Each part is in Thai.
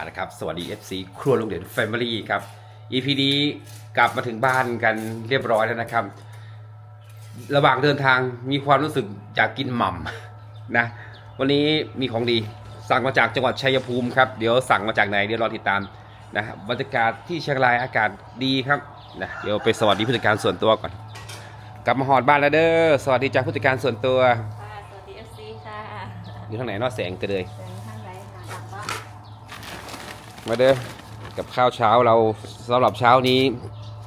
เอาละครับ สวัสดี FC ครัวลุงเด่น Family ครับ EP นี้กลับมาถึงบ้านกันเรียบร้อยแล้วนะครับ ระหว่างเดินทางมีความรู้สึกอยากกินหม่ำนะวันนี้มีของดีสั่งมาจากจังหวัดชัยภูมิครับ เดี๋ยวสั่งมาจากไหนเดี๋ยวรอติดตามนะบรรยากาศที่เชียงรายอากาศดีครับนะเดี๋ยวไปสวัสดีผู้จัดการส่วนตัวก่อน กลับมาหอดบ้านแล้วเด้อสวัสดีจากผู้จัดการส่วนตัว ค่ะสวัสดีเอฟซีค่ะอยู่ทางไหนเนอกแสงกันเลย เป็นท่านไรค่ะหลังบ้าน มาเด้อกับข้าวเช้าเราสำหรับเช้านี้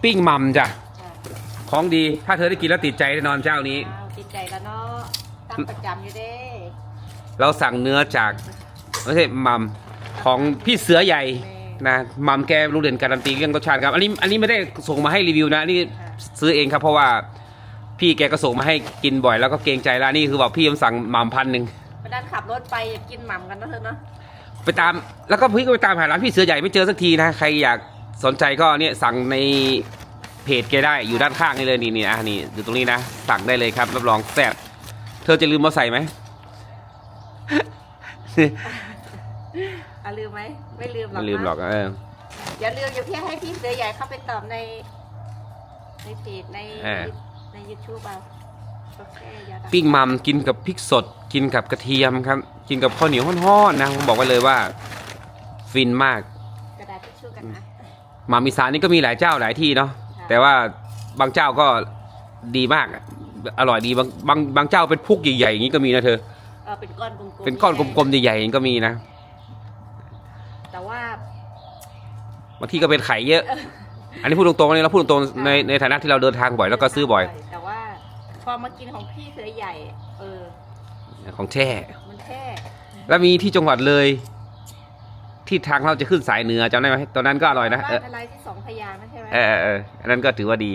ปิ้งหมัมจ้ะค่ะของดีถ้าเธอได้กินแล้วติดใจแน่นอนเช้านี้อ้าวติดใจแล้วเนาะตั้งประจำอยู่เด้ เราสั่งเนื้อจากไม่ใช่หมัมของพี่เสือใหญ่นะหมัมแกรู้เด่นการันตีเรื่องรสชาติครับอันนี้อันนี้ไม่ได้ส่งมาให้รีวิวนะอันนี่ซื้อเองครับเพราะว่าพี่แกก็ส่งมาให้กินบ่อยแล้วก็เกรงใจร้านนี้คือบอกพี่ผมสั่งหมัมพันหนึ่งวันนั้นขับรถไปอยากกินหม่ำกันเนอะเธอเนาะ ไปตาม แล้วก็พี่ก็ไปตามหาร้านพี่เสือใหญ่ไม่เจอสักทีนะ ใครอยากสนใจก็เนี่ยสั่งในเพจแกได้อยู่ด้านข้างนี่เลยนี่นี่อะนี่อยู่ตรงนี้นะ สั่งได้เลยครับ รับรองแซ่บเธอจะลืมมาใส่ไหมอะลืมไหมไม่ลืมหรอกไม่ลืมหรอกนะเออ อย่าลืมอย่าเพียงให้พี่เสือใหญ่เข้าไปตอบใน ในเพจในอ่าในยูทูบเอา ปิ้งมัมกินกับพริกสด กินกับกระเทียมครับ กินกับข้าวเหนียวห้อนๆนะผมบอกไว้เลยว่า ฟินมากกระดาษทิชชู่กันนะมัมอีสานนี่ก็มีหลายเจ้าหลายที่เนาะค่ะแต่ว่าบางเจ้าก็ดีมากอะอร่อยดีบางบางบางเจ้าเป็นพุกใหญ่ๆอย่างนี้ก็มีนะเธอเออเป็นก้อนกลมๆเป็นก้อนกลมๆใหญ่ๆอย่างนี้ก็มีนะ แต่ว่าบางที่ก็เป็นไข่เยอะ อันนี้พูดตรงๆเลยเราพูดตรงๆในในฐานะที่เราเดินทางบ่อยแล้วก็ซื้อบ่อยแต่ว่า พอมากินของพี่เสือใหญ่ เออ ของแช่ มันแท้แล้วมีที่จังหวัดเลย ที่ทางเราจะขึ้นสายเหนือจำได้ไหมตอนนั้นก็อร่อยนะเอบ้าอนอะไรที่สองพยางค์นะใช่ไหมเออเออเอออันนั้นก็ถือว่าดี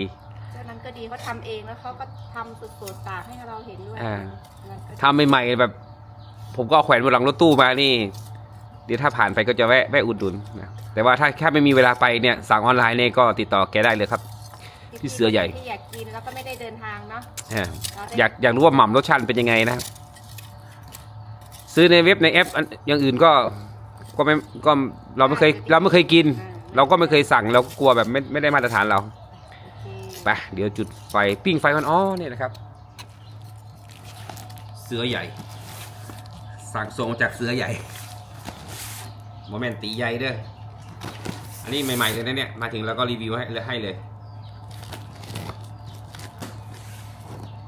เจ้านั้นก็ดีเขาทำเองแล้วเขาก็ทำสดๆตากให้เราเห็นด้วยอ่า นั่นก็ดีทำใหม่ๆแบบ ผมก็เอาแขวนบนหลังรถตู้มานี่ เดี๋ยวถ้าผ่านไปก็จะแวะแวะอุดหนุนนะแต่ว่าถ้าแค่ไม่มีเวลาไปเนี่ยสั่งออนไลน์เนี่ยก็ติดต่อแกได้เลยครับ พี่เสือใหญ่ ที่อยากกินแล้วก็ไม่ได้เดินทางเนาะอ่าเรได้อยากอยากรู้ว่าหม่ำรสชาติเป็นยังไงนะซื้อในเว็บในแอปอันอย่างอื่นก็ก็ไม่ก็เราไม่เคยเราไม่เคยกินอ่าเราก็ไม่เคยสั่งเรากลัวแบบไม่ไม่ได้มาตรฐานเราโอเคไปเดี๋ยวจุดไฟปิ้งไฟอ่อนๆเนี่ยนะครับ เสือใหญ่ สั่งส่งมาจากเสือใหญ่โมเมนตีใหญ่เด้ออันนี้ใหม่ๆเลยนะเนี่ยมาถึงแล้วก็รีวิวให้เลยให้เลย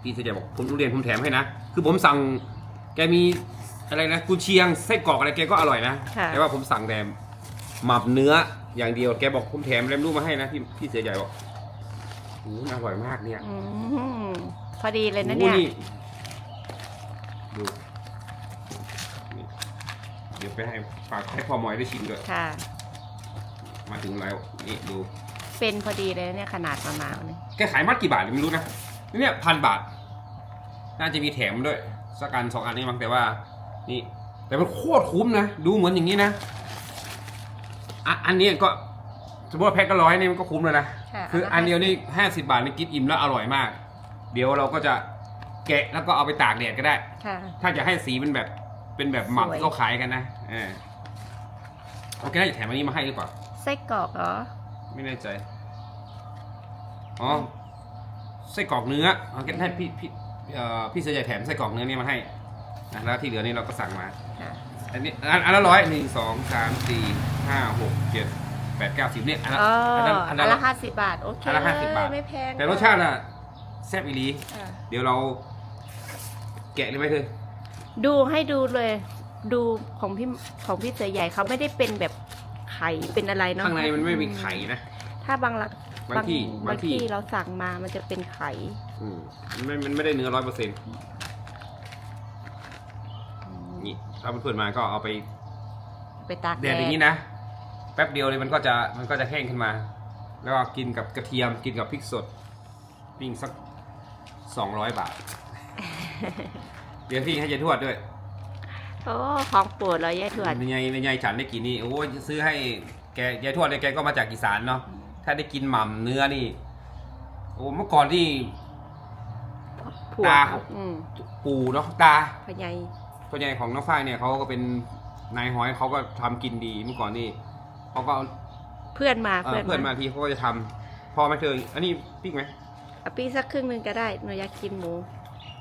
พี่เสือใหญ่บอกผมทุเรียนผมแถมให้นะ คือผมสั่งแกมีอะไรนะกุนเชียงไส้กรอกอะไรแกก็อร่อยนะค่ะ แต่ว่าผมสั่งแต่หมับเนื้ออย่างเดียวแกบอกผมแถมเล่มรูปมาให้นะพี่พี่เสือใหญ่บอกโอ้โหอร่อยมากเนี่ยอืมพอดีเลยนะเนี่ย โอ้โหดูนี่เดี๋ยวไปให้ฝากให้พ่อหมอยได้ชิมด้วยค่ะ มาถึงแล้วนี่ดูเป็นพอดีเลยนะเนี่ยขนาดมะนาวเนี่ยแกขายมัดกี่บาทไม่รู้นะ เนี่ยพันบาท น่าจะมีแถมด้วยสักอันสองอันนี่มั้งแต่ว่า นี่ แต่มันโคตรคุ้มนะ ดูเหมือนอย่างนี้นะอะอันนี้ก็สมมติว่าแพ็คก็ร้อยนี่มันก็คุ้มแล้วนะค่ะคืออันเดียวนี่ห้าสิบาทนี่กินอิ่มแล้วอร่อยมาก เดี๋ยวเราก็จะแกะแล้วก็เอาไปตากแดดก็ได้ ค่ะ ถ้าจะให้สีเป็นแบบเป็นแบบหมักสวย ที่เขาขายกันนะเออโอเคน่าจะแถมอันนี้มาให้หรือเปล่า ไส้กรอกเหรอ ไม่แน่ใจ อ๋อ ไส้กรอกเนื้อเอาเก็บให้พี่พี่เอ่อพี่เสยใหญ่แถมไส้กรอกเนื้อนี่มาให้นะแล้วที่เหลือนี่เราก็สั่งมาค่ะอันนี้อันอันละร้อยหนึ่งสองสามสี่ห้าหกเจ็ดแปดเก้าสิบเนี่ยอันละอ๋ออันละอัอันนละ ละห้าสิบบาท โอเคอันละ50บาท ไม่แพงแต่รสชาติอะแซ่บอีหลี อะเดี๋ยวเราแกะเลยไหมเธอดูให้ดูเลย ดูของพี่ของพี่เสือใหญ่เขาไม่ได้เป็นแบบไข่เป็นอะไรเนาะข้างในมันไม่มีไข่นะ ถ้าบางละ บางที่บาบางงที่ที่เราสั่งมามันจะเป็นไข่ อืมมันไม่มันไม่ได้เนื้อร้อยเปอร์เซ็นต์นี่ถ้าเพื่อนๆมาก็เอาไปไปตากแดดอย่างนี้นะ แป๊บเดียวเลยมันก็จะมันก็จะแห้งขึ้นมา แล้วก็กินกับกระเทียมกินกับพริกสดปิ้งสักสองร้อยบาท เดี๋ยวพี่ให้ยายทวดด้วยโอ้ของโปรดเราแย่ถวดในยายในยายฉันได้กินนี่โอ้ยซื้อให้แกยายทวดเนี่ยแกก็มาจากอีสานเนาะ ถ้าได้กินหม่ำเนื้อนี่ โอ้เมื่อก่อนที่ ผัวตา อืมปู่เนาะตาพะไยพ่อใหญ่ของน้องฝ้ายเนี่ยเขาก็เป็นนายหอยเขาก็ทำกินดีเมื่อก่อนนี่เขาก็เอาเพื่อนมาเอ่อเพื่อนมาทีเขาก็จะทำพอไหมเธออันนี้ปิ้งไหมเอาปีสักครึ่งหนึ่งก็ได้หนูอยากกินหมู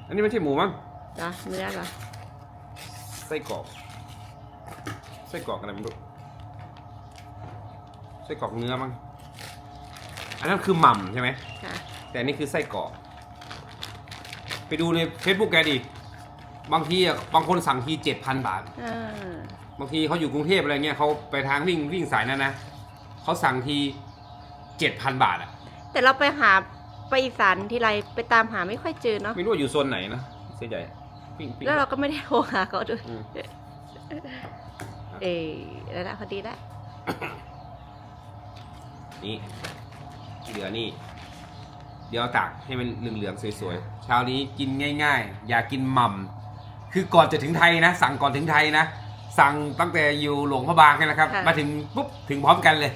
อันนี้ไม่ใช่หมูมั้งเหรอเนื้อเหรอไส้กรอกไส้กรอกอะไรไม่รู้ไส้กรอกเนื้อมั้ง อันนั้นคือหม่ำใช่ไหม ค่ะแต่อันนี่คือไส้กรอก ไปดูใน Facebook แกดิ บางทีอะบางคนสั่งทีเจ็ดพันบาท อ่าบางทีเขาอยู่กรุงเทพอะไรเงี้ยเขาไปทางวิ่งวิ่งสายนั้นนะเขาสั่งทีเจ็ดพันบาทอะแต่เราไปหาไปอีสานทีไรไปตามหาไม่ค่อยเจอเนาะไม่รู้ว่าอยู่โซนไหนนะเสียใจปิ้งปิ้งแล้วเราก็ไม่ได้โทรหาเขาด้วย อืมเออแล้วละพอดีละนี่ ที่เหลือนี่ เดี๋ยวเอาตากให้มันเหลืองๆสวยๆเช้านี้กินง่าย ๆ อย่ากินหม่ำคือก่อนจะถึงไทยนะ สั่งก่อนถึงไทยนะ สั่งตั้งแต่อยู่หลวงพระบางกันนะครับมาถึงปุ๊บถึงพร้อมกันเลย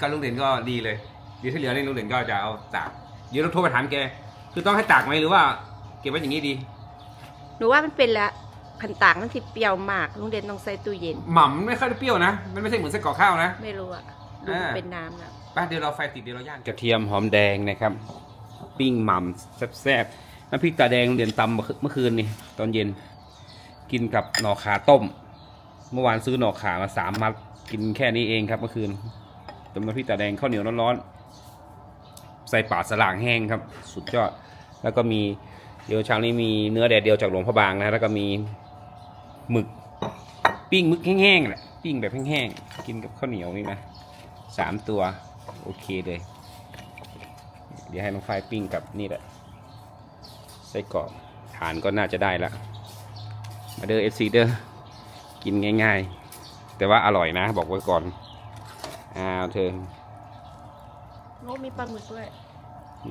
ก็ลุงเด่นก็ดีเลยเดี๋ยวที่เหลือนี่ลุงเด่นก็จะเอาตากเดี๋ยวเราโทรไปถามแกคือต้องให้ตากไหมหรือว่า เก็บไว้อย่างนี้ดี หนูว่ามันเป็นละพันต่างมันสิเปรี้ยวมากลุงเด่นต้องใส่ตู้เย็น หม่ำมันไม่ค่อยได้เปรี้ยวนะ มันไม่ใช่เหมือนไส้กรอกข้าวนะ ไม่รู้อะดูอ่า เป็นน้ำนะ ไปเดี๋ยวเราไฟติดเดี๋ยวเราย่างกระเทียมหอมแดงนะครับ ปิ้งหม่ำแซ่บๆน้ำพริกตาแดงเดือนตำเมื่อคืนนี่ตอนเย็น กินกับหน่อขาต้ม เมื่อวานซื้อหน่อขามาสามมัดกินแค่นี้เองครับเมื่อคืนต้มน้ำพริกตาแดงข้าวเหนียวร้อนๆใส่ปลาสลางแห้งครับ สุดยอด แล้วก็มีเดี๋ยวเช้านี้มีเนื้อแดดเดียวจากหลวงพระบางนะแล้วก็มีหมึกปิ้งหมึกแห้งๆแหละปิ้งแบบแห้งๆกินกับข้าวเหนียวนี่นะสามตัว โอเคเลย เดี๋ยวให้น้องไฟปิ้งกับนี่แหละไส้กรอกฐานก็น่าจะได้ละมาเด้อเอฟซีเด้อกินง่าย ๆ แต่ว่าอร่อยนะ บอกไว้ก่อนอ้าวเธอโอ้มีปลาหมึกด้วย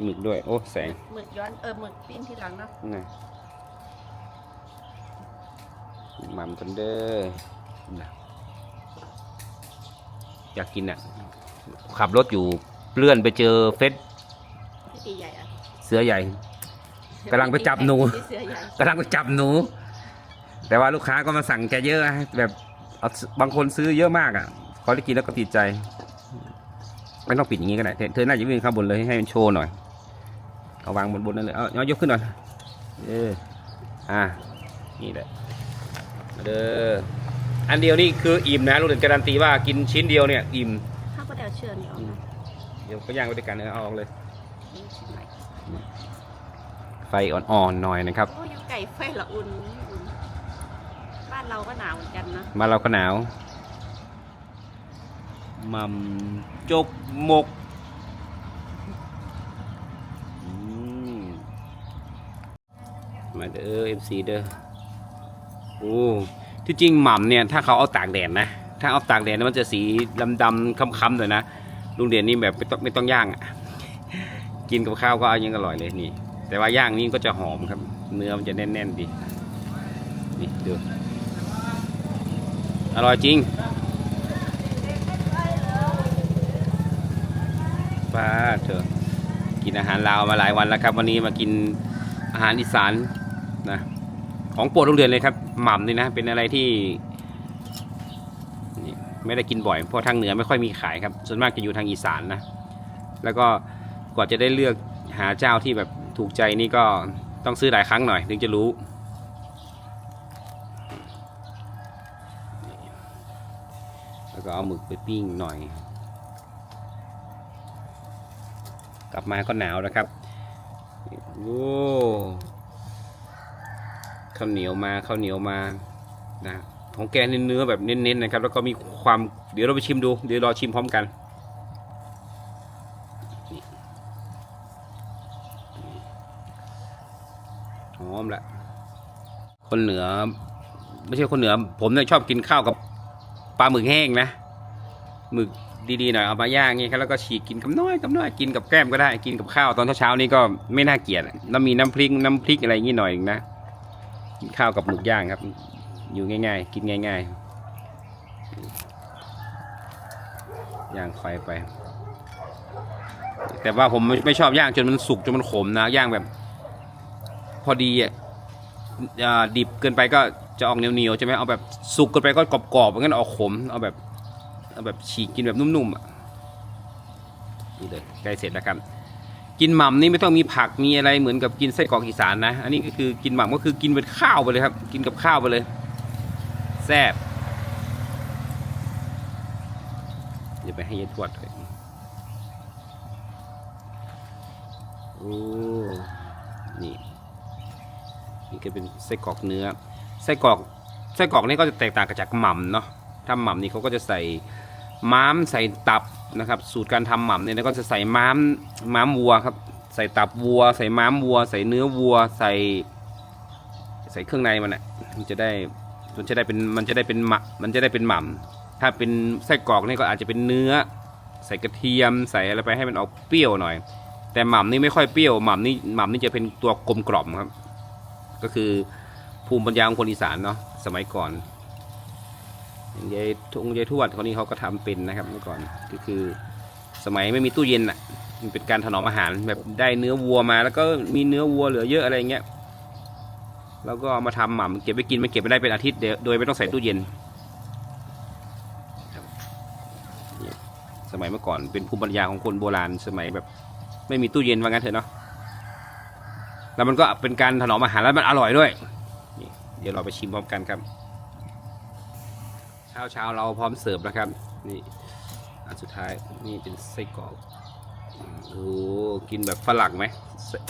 หมึกด้วย โอ้แสงหมึกย้อนเออหมึกปิ้งที่หลังเนาะนะมัมกันเด้อนะอยากกินอะ ขับรถอยู่เลื่อนไปเจอเฟสที่ใหญ่อะเสือใหญ่กำลังไปจับหนูที่เสือใหญ่กำลังไปจับหนู แต่ว่าลูกค้าก็มาสั่งแกเยอะนะแบบเอาบางคนซื้อเยอะมากอะเขาได้กินแล้วก็ติดใจไม่ต้องปิดอย่างนี้ก็ได้เธอเธอน่าจะวิ่งข้างบนเลยให้มันโชว์หน่อยเอาวางบนบนนั่นเลยเอาเอายกขึ้นหน่อยเอออ่านี่แหละมาเด้ออันเดียวนี่คืออิ่มนะลูกเด่นการันตีว่ากินชิ้นเดียวเนี่ยอิ่ม ดี๋ยวก็ย่างไปด้วยกันเออเอาออกเลยนี่ชิ้นใหม่ไฟอ่อนๆหน่อยนะครับโอ้ยไก่ไฟละอุ่นอุ่น บ้านเราก็หนาวเหมือนกันนะมาเราก็หนาวมัมจกหมกอืมมาเด้อเอฟซีเด้อโอ้ที่จริงหม่ำเนี่ยถ้าเขาเอาตากแดดนะ ถ้าเอาตากแดดเนี่ยมันจะสีดำๆค้ำๆเลยนะ ลุงเด่นนี่แบบไม่ต้องไม่ต้องย่างอะกินกับข้าวก็อยังอร่อยเลยนี่ แต่ว่าย่างนี่ก็จะหอมครับ เนื้อมันจะแน่นๆดีนี่ดูอร่อยจริงป้าเถอะกินอาหารลาวมาหลายวันแล้วครับ วันนี้มากินอาหารอีสานนะของโปรดโรงเรียนเลยครับหม่ำนี่นะเป็นอะไรที่ ไม่ได้กินบ่อยเพราะทางเหนือไม่ค่อยมีขายครับ ส่วนมากจะอยู่ทางอีสานนะ แล้วก็กว่าจะได้เลือกหาเจ้าที่แบบถูกใจนี่ก็ต้องซื้อหลายครั้งหน่อยถึงจะรู้ แล้วก็เอาหมึกไปปิ้งหน่อย กลับมาก็หนาวนะครับ โอ้ข้าวเหนียวมาข้าวเหนียวมานะ ของแกเนื้อแบบเน้นๆนะครับ แล้วก็มีความเดี๋ยวเราไปชิมดู เดี๋ยวรอชิมพร้อมกันหอมละคนเหนือ ไม่ใช่คนเหนือ ผมเนี่ยชอบกินข้าวกับปลาหมึกแห้งนะหมึกดีๆหน่อยเอามาย่างงี้ครับแล้วก็ฉีกกินกับน้อยกับน้อยกินกับแก้มก็ได้กินกับข้าวตอนเช้าๆนี่ก็ไม่น่าเกลียดแล้วมีน้ำพริกน้ำพริกอะไรอย่างงี้หน่อยนะกินข้าวกับหมึกย่างครับ อยู่ง่ายๆ กินง่ายๆ ย่างไฟไป แต่ว่าผมไม่ไม่ชอบย่างจนมันสุกจนมันขมนะ ย่างแบบ พอดีอะดิบเกินไปก็จะออกเหนียวๆใช่ไหมเอาแบบสุกเกันไปก็กรอบๆงั้นออกขม เอาแบบเอาแบบฉีกกินแบบนุ่มๆอะนี่เลยใกล้เสร็จแล้วครับกินหม่ำนี่ไม่ต้องมีผักมีอะไรเหมือนกับกินไส้กรอกอีสานนะ อันนี้ก็คือกินหม่ำก็คือกินเป็นข้าวไปเลยครับ กินกับข้าวไปเลย แซ่บเดี๋ยวไปให้ยายทวดเลยโอ้นี่นี่ก็เป็นไส้กรอกเนื้อไส้กรอกไส้กรอกนี่ก็จะแตกต่างกับจากหม่ำเนาะถ้าหม่ำนี่เขาก็จะใส่ม้ามใส่ตับนะครับ สูตรการทำหม่ำเนี่ยก็จะใส่ม้ามม้ามวัวครับ ใส่ตับวัว ใส่ม้ามวัว ใส่เนื้อวัว ใส่ ใส่เครื่องในมันอะมันจะได้ มันจะได้เป็นมันจะได้เป็นมะมันจะได้เป็นหม่ำถ้าเป็นไส้กรอกนี่ก็อาจจะเป็นเนื้อ ใส่กระเทียมใส่อะไรไปให้มันออกเปรี้ยวหน่อย แต่หม่ำนี่ไม่ค่อยเปรี้ยวหม่ำนี่หม่ำนี่จะเป็นตัวกลมกล่อมครับ ก็คือภูมิปัญญาของคนอีสานเนาะสมัยก่อนอย่างยายทงยายทวดคนนี้เขาก็ทำเป็นนะครับเมื่อก่อนก็คือสมัยไม่มีตู้เย็นอะมันเป็นการถนอมอาหารแบบได้เนื้อวัวมาแล้วก็มีเนื้อวัวเหลือเยอะอะไรเงี้ย แล้วก็เอามาทำหม่ำเก็บไปกินมันเก็บไปได้เป็นอาทิตย์เดียวโดยไม่ต้องใส่ตู้เย็นครับนี่สมัยเมื่อก่อนเป็นภูมิปัญญาของคนโบราณสมัยแบบ ไม่มีตู้เย็นว่างั้นเถอะเนาะแล้วมันก็เป็นการถนอมอาหารแล้วมันอร่อยด้วยนี่เดี๋ยวเราไปชิมพร้อมกันครับเช้าเช้าเราพร้อมเสิร์ฟแล้วครับ นี่อันสุดท้ายนี่เป็นไส้กรอกโอ้กินแบบฝรั่งไหม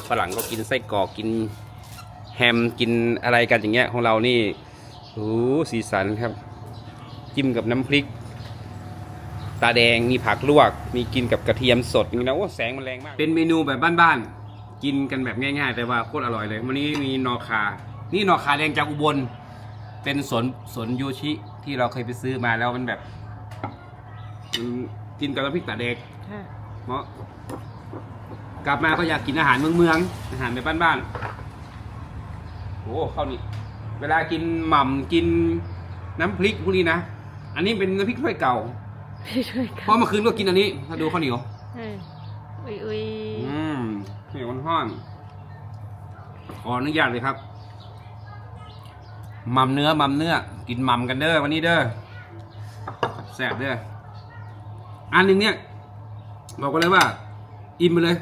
ฝรั่งก็กินไส้กรอกกิน แฮมกินอะไรกันอย่างเงี้ยของเรานี่โอ้สีสันครับ จิ้มกับน้ำพริก ตาแดงมีผักลวก มีกินกับกระเทียมสดนี่นะโอ้แสงมันแรงมาก เป็นเมนูแบบบ้านๆกินกันแบบง่ายๆ แต่ว่าโคตรอร่อยเลยวันนี้มีนอคา นี่นอคาแดงจากอุบล เป็นสวนสวนโยชิที่เราเคยไปซื้อมาแล้วมันแบบมันกินกับน้ำพริกตาแดงค่ะเหมาะกลับมาก็อยากกินอาหารเมืองๆอาหารแบบบ้านๆโอ้ข้าวนี่เวลากินหม่ำกินน้ำพริกพวกนี้นะ อันนี้เป็นน้ำพริกถ้วยเก่า พี่ช่วยกัเพนราะเมื่อคืนก็กินอันนี้มาดูข้าวเหนียวเอออุ้ยอุ้ยอืมเหนียวห้อนขออนุญาตเลยครับหมัมเนื้อหมัมเนื้อ กินหมัมกันเด้อวันนี้เด้อแซ่บเด้ออันหนึงเนี่ยบอกกันเลยว่า อิ่มไปเลย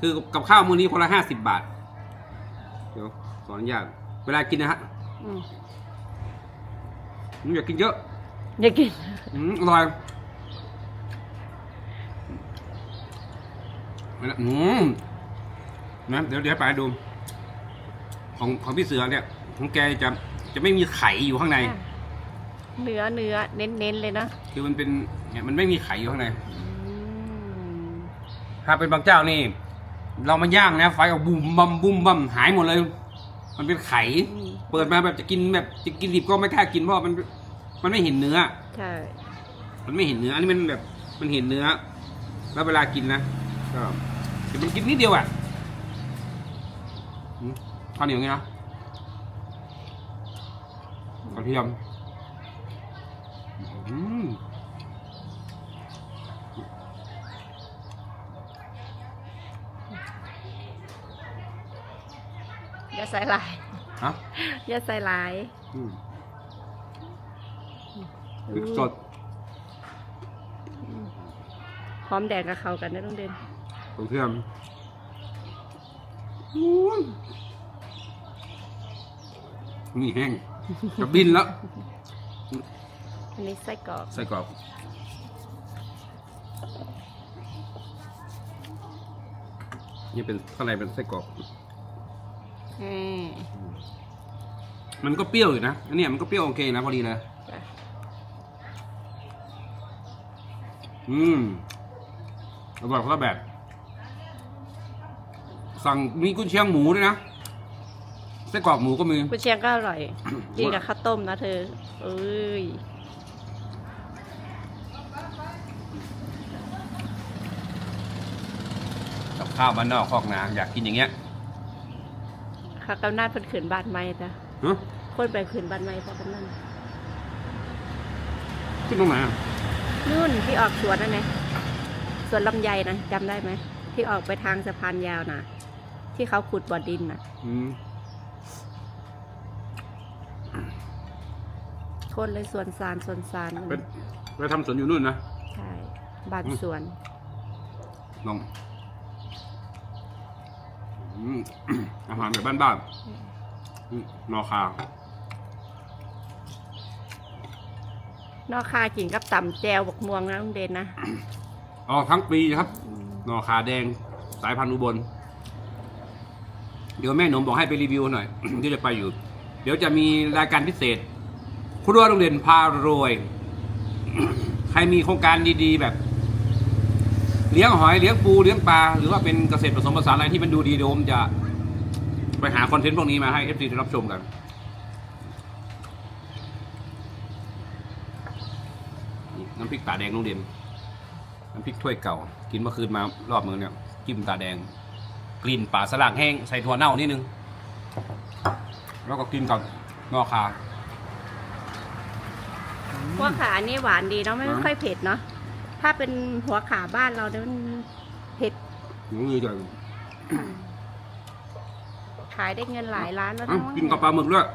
คือกับข้าวมื้อนี้คนละห้าสิบบาท เดี๋ยว ขออนุญาตเวลากินนะฮะอืมอืมอยากกินเยอะอย่ากิน อืมอร่อยไม่ละอืมนะเดี๋ยวเดี๋ยวไปดู ของของพี่เสือเนี่ยของแกจะจะไม่มีไข่อยู่ข้างใน เนื้อเนื้อเน้นเน้นๆเลยนะคือมันเป็นเนี่ยมันไม่มีไข่อยู่ข้างในอืมถ้าเป็นบางเจ้านี่ เรามาย่างนะไฟออกบุ้มบัมบุ้มบัมหายหมดเลย มันเป็นไข่อืมเปิดมาแบบจะกินแบบจะกินดิบก็ไม่กล้ากินเพราะมันมันไม่เห็นเนื้อ ใช่ มันไม่เห็นเนื้อ อันนี้มันแบบมันเห็นเนื้อ แล้วเวลากินนะก็แต่มันกินนิดเดียวอะอืมข้าวเหนียวไงนะกระเทียม อย่าใส่หลายฮะอย่าใส่หลายอืมพริกสดพร้อมแดงกับเขากันนะต้องเด่นกระเทียมอุ้ยนี่แห้งจะบินแล้ว อันนี้ไส้กรอกไส้กรอกนี่เป็นข้างในเป็นไส้กรอกอื มมันก็เปรี้ยวอยู่นะอันเนี้ยมันก็เปรี้ยวโอเคนะพอดีเลยจ้ะอืมอร่อยคนละแบบ สั่งมีกุนเชียงหมูด้วยนะไส้กรอกหมูก็มีกุนเชียงก็อร่อยกินกับข้าวต้มนะเธอ เอ้ยกับข้าวบ้านนอกคอกนาอยากกินอย่างเงี้ย ข้าวกำนัดเป็นขืนบ้านไม้จ้ะฮะคนไปขืนบ้านไม้เพราะกำนันขึ้นตรงไหนอะนู่นที่ออกสวนนั่นไงสวนลำไยนะจำได้ไหมที่ออกไปทางสะพานยาวนะที่เขาขุดบ่อดินนะอืมคนเลยสวนสารสวนสารเป็นไปทำสวนอยู่นู่นนะใช่บ้านสวนลองอื มอาหารแบบบ้านๆอืมนอคา นอกคากินกับตำแจวบกม่วงนะลุงเด่นนะอ๋อทั้งปีนะครับนอคาแดงสายพันธุ์อุบล เดี๋ยวแม่หนมบอกให้ไปรีวิวหน่อย ที่จะไปอยู่ เดี๋ยวจะมีรายการพิเศษครัวโรงเรียนพารวย ใครมีโครงการดีๆ แบบ เลี้ยงหอยเลี้ยงปูเลี้ยงปลาหรือว่าเป็นเกษตรผสมผสานอะไรที่มันดูดีเดี๋ยวผมจะไปหาคอนเทนต์พวกนี้มาให้เอฟซีได้รับชมกัน น้ำพริกตาแดงโรงเรียนน้ำพริกถ้วยเก่า กินเมื่อคืนมารอบมือเนี่ยจิ้มตาแดง กลิ่นป่าสลากแห้งใส่ถั่วเน่านิดนึง แล้วก็กินกับงอคาหัวขานี่หวานดีเนาะไม่ค่อยเผ็ดเนาะ ถ้าเป็นหัวขาบ้านเราเนี่ยมันเผ็ดหนูมือจะขายได้เงินหลายล้านแล้วอ้าวเนาะกินกับปลาหมึกด้วย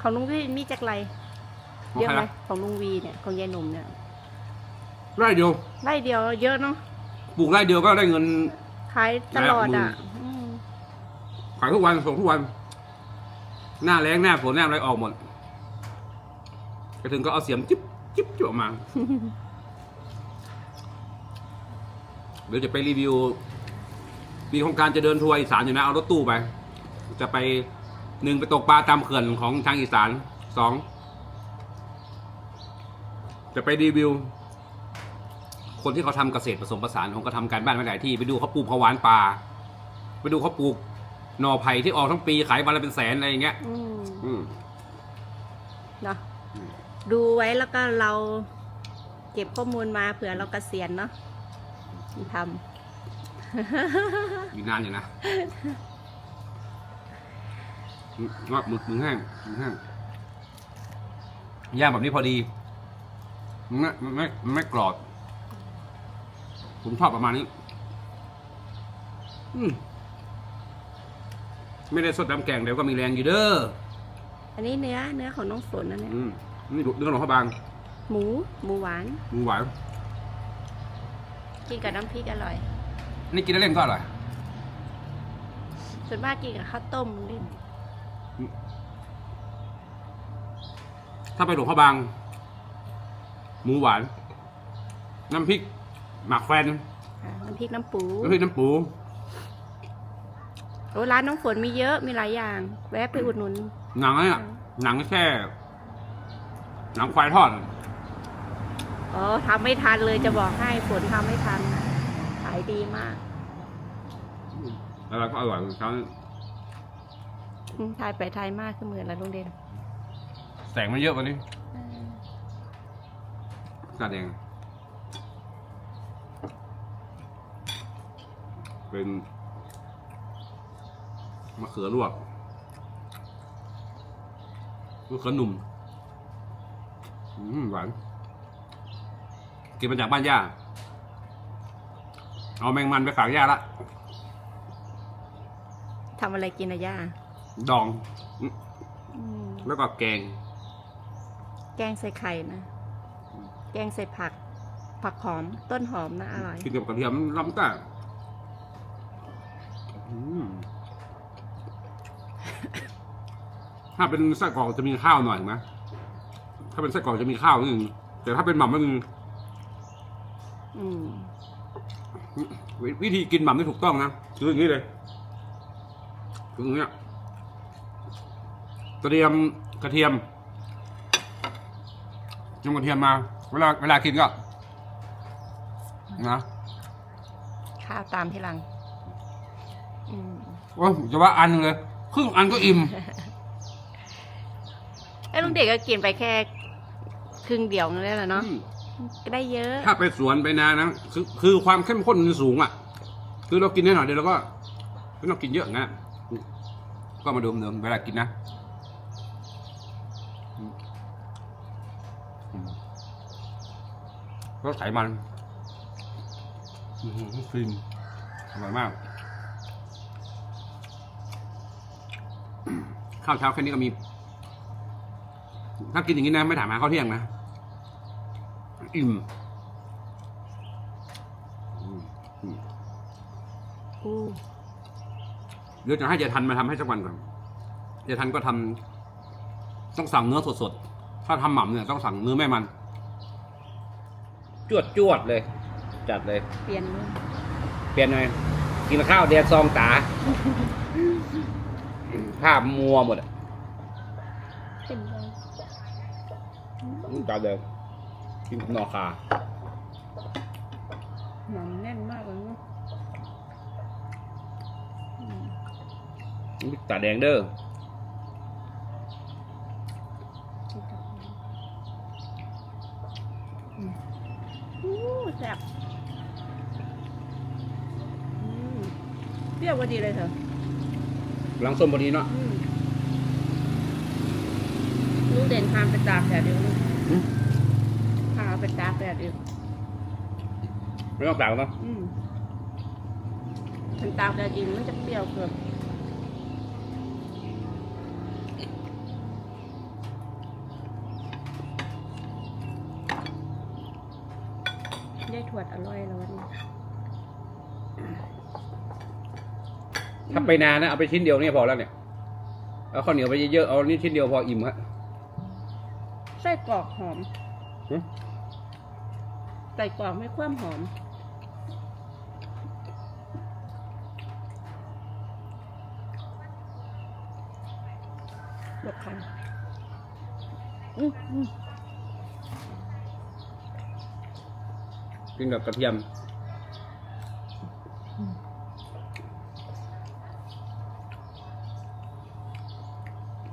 ของลุงวีมีจากไรของเยอะใครไหมล่ะของลุงวีเนี่ยของยายหนุ่มเนี่ยไร่เดียวไร่เดียวเยอะเนาะปลูกไร่เดียวก็ได้เงิน ขายตลอดอะหลายหมื่นอืมขายทุกวันส่งทุกวัน หน้าแรงหน้าฝนหน้าอะไรออกหมดไปถึงก็เอาเสียมจิ๊บ จิ๊บจิ๊บออกมา เดี๋ยวจะไปรีวิว มีโครงการจะเดินทัวร์อีสานอยู่นะ เอารถตู้ไป จะไปหนึ่งไปตกปลาตามเขื่อนของทางอีสานสองจะไปรีวิว คนที่เขาทำเกษตรผสมผสานของก็ทำการบ้านมาหลายที่ ไปดูเขาปลูกผักหวานป่าไปดูเขาปลูกหน่อไผ่ที่ออกทั้งปีขายวันละเป็นแสนอะไรอย่างเงี้ย อืมอืม นะ อืม ดูไว้แล้วก็เราเก็บข้อมูลมาเผื่อเราเกษียณเนาะทอยู่นานอยู่นะอืมงอกหมึกหมึกแห้งหมึกแห้งย่างแบบนี้พอดีมันไม่มันไม่มันไม่กรอบผมชอบประมาณนี้ อืมไม่ได้สดน้ำแกงเดี๋ยวก็มีแรงอยู่เด้อำอันนี้เนื้อเนื้อของน้องฝนนะเนี่ยอืม นี่ดูเรื่องหลวงพระบาง หมู หมูหวาน หมูหวานกินกับน้ำพริกอร่อย นี่กินแล้วเล่นก็อร่อย ส่วนมากกินกับข้าวต้มเล่น ถ้าไปหลวงพระบาง หมูหวาน น้ำพริก หมักแฟนอ่าน้ำพริกน้ำปูน้ำพริกน้ำปู โอ้ร้านน้องฝนมีเยอะ มีหลายอย่าง แวะไปอุดหนุนหนังเนี่ยหนังแค่ หนังควายทอด อ๋อทำไม่ทันเลยจะบอกให้ฝนทำไม่ทัน ขายดีมากแล้วเราก็อร่อยเช้าอืมทายไปทายมากขึ้นเหมือนละลุงเด่นแสงมันเยอะกว่านี้อ่าหน้าแดง เป็นมะเขือลวกมะเขือหนุ่มอืม หวานกินมาจากบ้านย่าเอาแมงมันไปฝากย่าละทำอะไรกินอะย่าดองอืมอืมแล้วก็แกง แกงใส่ไข่นะ แกงใส่ผัก ผักหอม ต้นหอมนะอร่อยกินกับกระเทียมล้ำต้าอืมถ้าเป็นไส้กรอกจะมีข้าวหน่อยนะ ถ้าเป็นไส้กรอกจะมีข้าวนิดนึงแต่ถ้าเป็นหม่ำมันอืมวิวิธีกินหม่ำที่ถูกต้องนะคืออย่างนี้เลยคืออย่างเงี้ยเตรียมกระเทียมยำกระเทียมมา เวลาเวลากินก็นะข้าวตามที่หลังอืมโอ้ยจะว่าอันหนึงเลย ครึ่งอันก็อิ่ม ไอ้ลุงเด็กก็กินไปแค่ ครึ่งเดียวนั่นแหละเนาะอืมก็ได้เยอะ ถ้าไปสวนไปนานะคือคือความเข้มข้นมันสูงอะ คือเรากินได้หน่อยเดียวเราก็ไม่ต้องกินเยอะงั้นอะก็มาดูเดิมเวลากินนะอืมอืมรสไขมันอื้อหือฟินอร่อยมาก ข้าวเช้าแค่นี้ก็มี ถ้ากินอย่างนี้นะ ไม่ถามหาข้าวเที่ยงนะ อิ่มอืมอืมอู้เดี๋ยวจะให้เจทันมาทำให้สักวันก่อนเจทันก็ทำต้องสั่งเนื้อสดๆ ถ้าทำหม่ำเนี่ยต้องสั่งเนื้อแม่มัน จวดจวดๆเลย จัดเลย เปลี่ยนเลยเปลี่ยนหน่อยกินข้าวแดดซองตา ภาพมัวหมดอะเป็ กินกับนอคาหนังแน่นมากเลยเนาะอืมตาแดงเด้ออืมอู้แซ่บอืมเปรี้ยวพอดีเลยเถอะหลังส้มพอดีเนาะอืมลูกเด่นพามไปตากแดดเดียวลูกอืมพา ไปตากแดดเดียวไม่ต้องต่างเนาะอืมมันตากแดดจริงมันจะเปรี้ยวเกินได้ถวดอร่อยแล้ววันนี้ถ้าไปนานนะเอาไปชิ้นเดียวเนี่ยพอแล้วเนี่ยเอาข้าวเหนียวไปเยอะๆเอานี่ชิ้นเดียวพออิ่มฮะไส้กรอกหอม หึ ไส้กรอกไม่ความหอมลวกไข่อืมอืมกินกับกระเทียม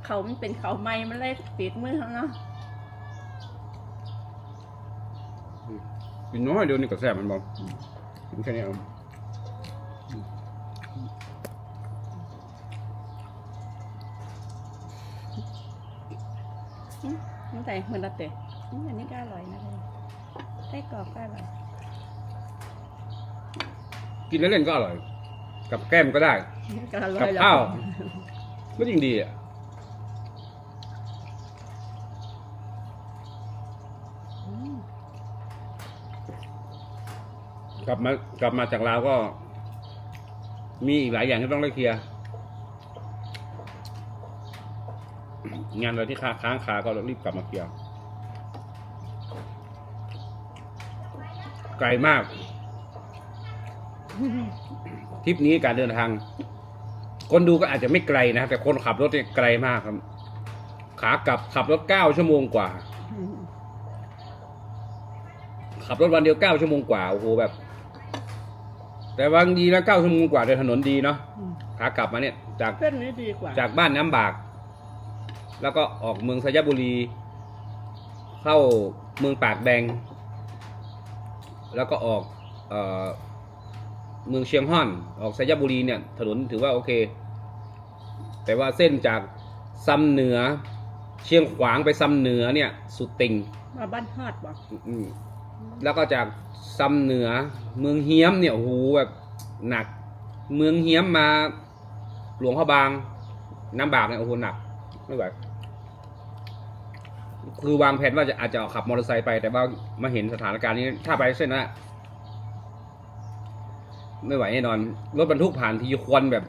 เขามันเป็นเขาไม้มันเลยติดมือเขาเนาะ กินน้อยเดียวนี่ก็แซ่บมันบอกกินแค่นี้เอาอืมมันใส่เหมือนละเตะอืมอันนี้ก็อร่อยนะเลยไส้กรอกก็อร่อย กินเล่นๆก็อร่อย กับแก้มก็ได้ ก็อร่กัอบยแล้วข้าวก็ยิ่งดีอะ อืม กลับมากลับมาจากลาวก็ มีอีกหลายอย่างที่ต้องได้เคลียร์งานอะไรที่ค้าค้างคาก็รีบกลับมาเคลียร์ไกลมากทริปนี้การเดินทาง คนดูก็อาจจะไม่ไกลนะแต่คนขับรถเนี่ยไกลมากครับ ขากลับขับรถเก้าชั่วโมงกว่า ขับรถวันเดียวเก้าชั่วโมงกว่าโอ้โหแบบ แต่บางดีนะเก้าชั่วโมงกว่าแต่ถนนดีเนาะอืมขากลับมาเนี่ยจากเส้นนี้ดีกว่าจากบ้านน้ำบาก แล้วก็ออกเมืองสยบุรี เข้าเมืองปากแดง แล้วก็ออกเอ่อเมืองเชียงฮ่อน ออกสยบุรีเนี่ย ถนนถือว่าโอเค แต่ว่าเส้นจากซ้ำเหนือ เชียงขวางไปซ้ำเหนือเนี่ย สุดติงมาบ้านฮอดบ่อืม แล้วก็จากซ้ำเหนือเมืองเฮียมเนี่ยโอ้โหแบบหนัก เมืองเฮียมมาหลวงพระบางน้ำบากเนี่ยโอ้โหหนักไม่ไหวคือวางแผนว่าจะอาจจะขับมอเตอร์ไซค์ไป แต่ว่ามาเห็นสถานการณ์นี้ถ้าไปเส้นนั้นอะไม่ไหวแน่นอน รถบรรทุกผ่านทีควันแบบ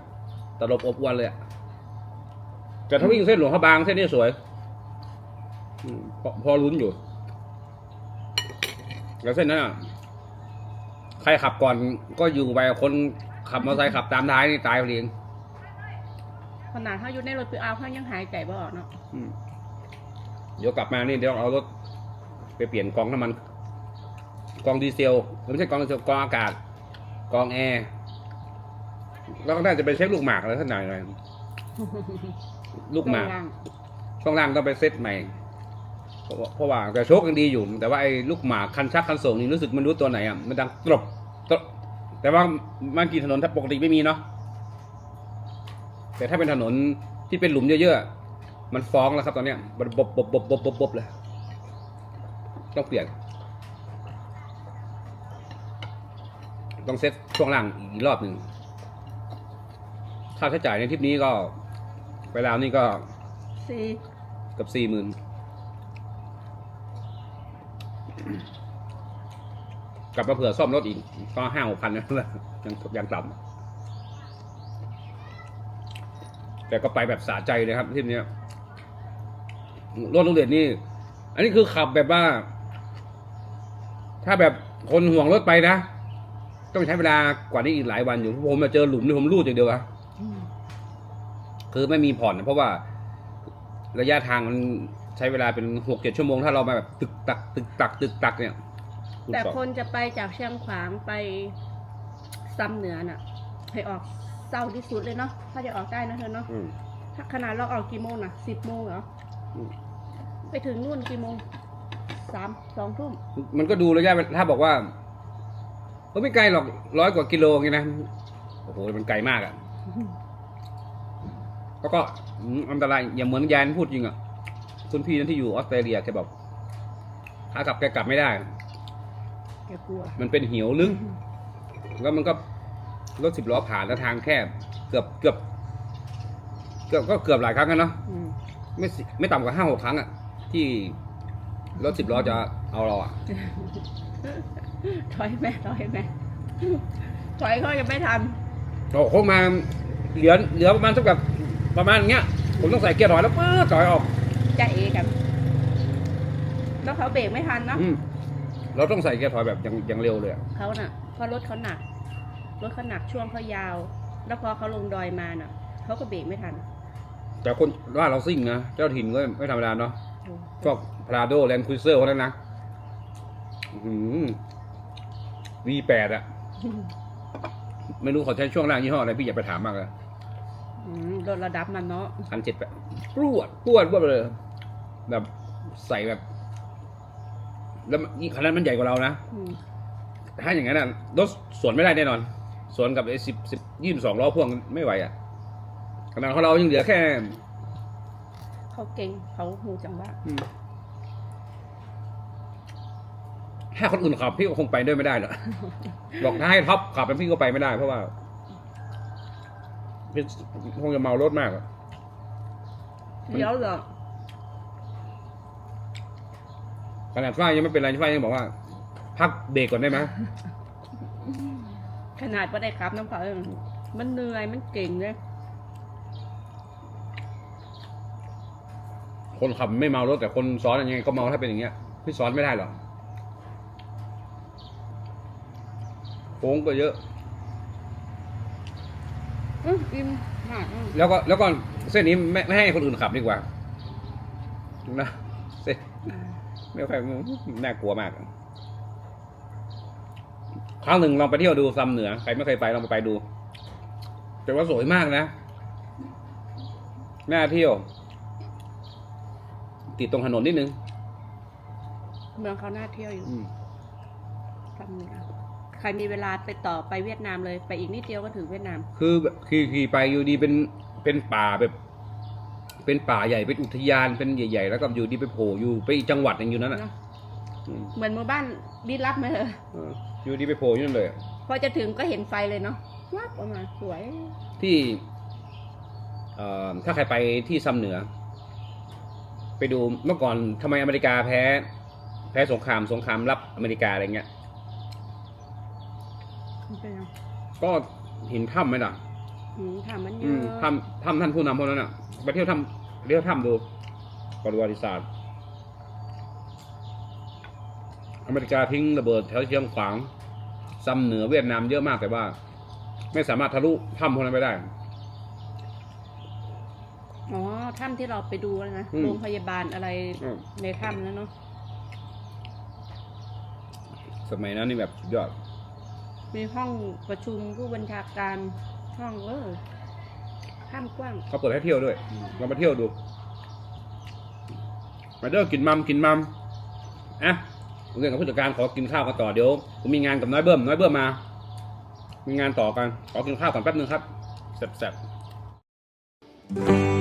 ตลบอบอวนเลยอะแต่ถ้าวิ่งเส้นหลวงพระบางเส้นนี้สวย พอพอลุ้นอยู่ แล้วเส้นนั้นอะใครขับก่อนก็อยู่ไปคนขับมอเตอร์ไซค์ขับตามท้ายนี่ตายเองขนาดเขาอยู่ในรถไปเอาเขายังหายใจบ่ออกเนาะอืมเดี๋ยวกลับมานี่เดี๋ยวเอารถไปเปลี่ยนกองน้ำมัน กองดีเซลไม่ใช่กองดีเซลกองอากาศ กองแอร์แล้วก็น่าจะไปเช็คลูกหมากอะไรสักหน่อยหน่อยลูกหมากล่างช่วงล่างต้องไปเซตใหม่ เพราะว่าเพราะว่าแต่โชคยังดีอยู่ แต่ว่าไอ้ลูกหมากคันชักคันส่งนี่รู้สึกมันรู้ตัวไหนอะมันดังตรบตรบแต่ว่ามันกี่ถนนถ้าปกติไม่มีเนาะแต่ถ้าเป็นถนนที่เป็นหลุมเยอะๆมันฟ้องแล้วครับตอนเนี้ยมันบบบบบบบบบบเลยต้องเปลี่ยน ต้องเซ็ตช่วงล่างอีกรอบหนึ่งค่าใช้จ่ายในทริปนี้ก็ไปลาวนี่ก็สี่เกับสี่หมื่น กลับมาเผื่อซ่อมรถอีกก็ห้าหกพันนะยังยังต่ำแต่ก็ไปแบบสะใจเลยครับทริปเนี้ยรถโรงเรียนนี่ อันนี้คือขับแบบว่า ถ้าแบบคนห่วงรถไปนะ ต้องใช้เวลากว่านี้อีกหลายวันอยู่เพราะผมมาเจอหลุมนี่ผมรูดอย่างเดียวอะอืมคือไม่มีผ่อน เพราะว่าระยะทางมัน ใช้เวลาเป็นหกเจ็ดชั่วโมง ถ้าเรามาแบบตึกตักตึกตักตึกตักเนี่ยแต่คนจะไปจากเชียงขวางไปซ้ำเหนือน่ะ ให้ออกเศร้าที่สุดเลยเนาะถ้าจะออกได้นะเธอเนาะอืม ถ้าขนาดเราออกกี่โมงน่ะสิบโมงเหรออืม ไปถึงนู่นกี่โมงสามสองทุ่มมันก็ดูระยะเวลาถ้าบอกว่าก็ไม่ไกลหรอกร้อยกว่ากิโลไงนะโอ้โหมันไกลมากอะ่ะแล้วก็อืมอันตรายอย่าเหมือนยายพูดจริงอะ่ะ คุณพี่นั้นที่อยู่ออสเตรเลียแกบอกขากลับแกกลับไม่ได้ แกกลัว มันเป็นเหี่ยวลึกแล้วมันก็รถสิบล้อผ่านแล้วทางแคบ เกือบเกือบเกือบก็เกือบหลายครั้งกันเนาะอืมไม่สิไม่ต่ำกว่าห้าหกครั้งอะที่รถสิบล้อจะเอาเราอะถอยแม่ถอยแม่ถอยเขายังไม่ทันโอ้โหมาเหลือเหลือประมาณสักแบบประมาณอย่างเงี้ย ผมต้องใส่เกียร์ถอยแล้วปื๊ดถอยออก จะเอกันแล้วเขาเบรกไม่ทันเนาะอืมเราต้องใส่เกียร์ถอยแบบอย่างอย่างเร็วเลยอะเขาน่ะเพราะรถเขาหนัก รถเขาหนักช่วงเขายาว แล้วพอเขาลงดอยมาน่ะเขาก็เบรกไม่ทันแต่คนว่าเราซิ่งนะเจ้าถิ่นก็ไม่ธรรมดาเนาะพวกพราโดแลนด์ครูเซอร์พวกนั้นนะวีแปดอะไม่รู้เขาใช้ช่วงล่างยี่ห้ออะไรพี่อย่าไปถามมากเลยอืมรถระดับมันเนาะพันเจ็ดแปดปวดปวดปวดเลย แบบใส่แบบ แล้วมันนี่คันนั้นมันใหญ่กว่าเรานะอืมถ้าอย่างนั้นอะรถสวนไม่ได้แน่นอน สวนกับไอ้สิบสิบยี่สิบสองล้อพ่วงไม่ไหวอะขนาดของเรายังเหลือแค่ เขาเก่งเขาหูจังหวะอืมถ้าคนอื่นขับพี่ก็คงไปด้วยไม่ได้หรอกบอกถ้าให้ท็อปขับแล้วพี่ก็ไปไม่ได้ เพราะว่าพี่คงจะเมารถมากอะเดี๋ยวเหรอ ขนาดฝ้ายยังไม่เป็นไรฝ้ายยังบอกว่า พักเบรกก่อนได้ไหมขนาดว่าได้ครับน้ำเขาเออมันเหนื่อยมันเก่งเลยคนขับไม่เมารถแต่คนซ้อนยังไงก็เมาถ้าเป็นอย่างเงี้ยพี่ซ้อนไม่ได้หรอกโค้งก็เยอะอืมอิ่มมากอืมแล้วก็แล้วก็เส้นนี้ไม่ไม่ให้คนอื่นขับดีกว่านะเส้น ไม่ค่อยน่ากลัวมาก ครั้งหนึ่งลองไปเที่ยวดูซัมเหนือใครไม่เคยไปลองไปไปดู แต่ว่าสวยมากนะ น่าเที่ยว ติดตรงถนนนิดนึง เมืองเขาน่าเที่ยวอยู่อืมทำเนี่ยใครมีเวลาไปต่อไปเวียดนามเลย ไปอีกนิดเดียวก็ถึงเวียดนาม คือแบบขี่ขี่ไปอยู่ดีเป็นเป็นป่าแบบ เป็นป่าใหญ่เป็นอุทยานเป็นใหญ่ๆ แล้วก็อยู่ดีไปโผล่อยู่ไปอีกจังหวัดหนึ่งอยู่นั้นอะเนอะอืมเหมือนหมู่บ้านลี้ลับไหมเหรอเอออยู่ดีไปโผล่อยู่นั่นเลยพอจะถึงก็เห็นไฟเลยเนาะวับออกมาสวย ที่เอ่อถ้าใครไปที่ซัมเหนือ ไปดูเมื่อก่อนทำไมอเมริกาแพ้ แพ้สงครามสงครามรับอเมริกาอะไรเงี้ย มันเป็นยังก็เห็นถ้ำไหมล่ะ อืมถามมันเยอือะมถ้ำถ้ำท่านผู้นำพวกนั้นอะไปเที่ยวถ้ำไป เที่ยวถ้ำดูประวัติศาสตร์อเมริกาทิ้งระเบิดแถวเชียงขวางซัมเหนือเวียดนามเยอะมากแต่ว่า ไม่สามารถทะลุถ้ำพวกนั้นไปได้ อ๋อ ถ้ำที่เราไปดูนะ อืม โรงพยาบาลอะไรอืมในถ้ำแล้วเนาะ สมัยนั้นนี่แบบสุดยอด มีห้องประชุมผู้บัญชาการ ห้องเออ ถ้ำกว้างเขาเปิดให้เที่ยวด้วยลองมาเที่ยวดู มาเด้อกินมัมกินมัมอะผมเรียนกับผู้จัดการขอกินข้าวกันต่อเดี๋ยวผมมีงานกับน้อยเบิ้มน้อยเบิ้มมา มีงานต่อกันขอกินข้าวก่อนแป๊บนึงครับแซ่บๆ